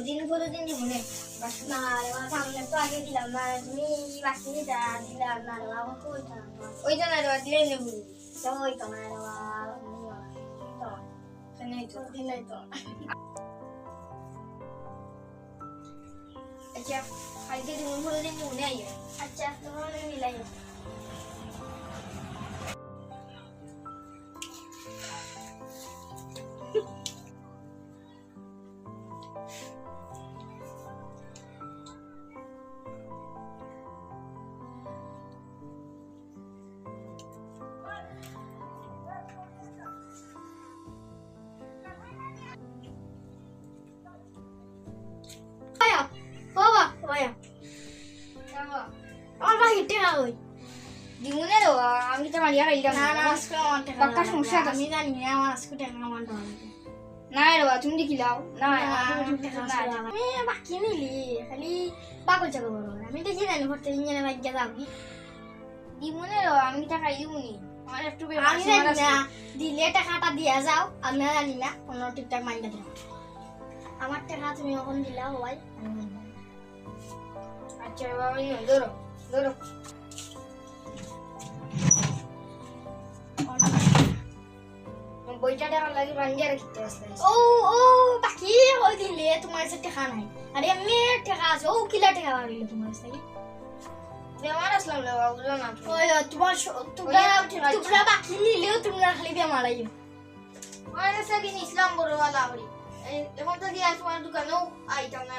দিন করে দিন দিব না না সামনে তো আগে দিলাম না তুমি বাকি দিলা দিলা না রে বাবা কই না ওইটা না রে দিলে নেব। ওই তো না তো আচ্ছা কালকে দিন করে দিন আইয়ে আচ্ছা তোমার মিলাই টাকা কই দিমুনে রে আমি তো মারিয়া না। না আজকে আমার টাকা পাক্কা সমস্যা তো। আমি জানি না আমার আজকে টাকা আমার টাকা না রে বাবা তুমি দেখিলাও না আমি বাকি নিলি খালি পাগল বড় আমি দেখি জানি ভর্তি ইঞ্জিনে বাইকে যাবি। দিমুনে রে আমি তা খাই আমার একটু আমি জানি না দিলে টাকাটা দিয়া যাও আমি জানি না কোনো ঠিকঠাক মাইন্ডে দেবো আমার টাকা তুমি দিলা ভাই? আচ্ছা বাবা ধরো। ধরো। বইটা টাকা লাগে বান্ডিয়া রাখতে আসলে ও ও বাকি ওই দিলে তোমার কাছে টাকা নাই। আরে এমনি টাকা আছে। ও কিলা টাকা পাবিলে তোমার কাছে বেমার আসলাম রে বাবা না ওই তোমার তোমরা ওই ঠিক আছে। তোমরা বাকি নিলেও তোমরা খালি বেমার আইও আমার কাছে কিনে ইসলাম বড় বাড়ি এখন তো দিয়ে তোমার দোকানেও আইতাম না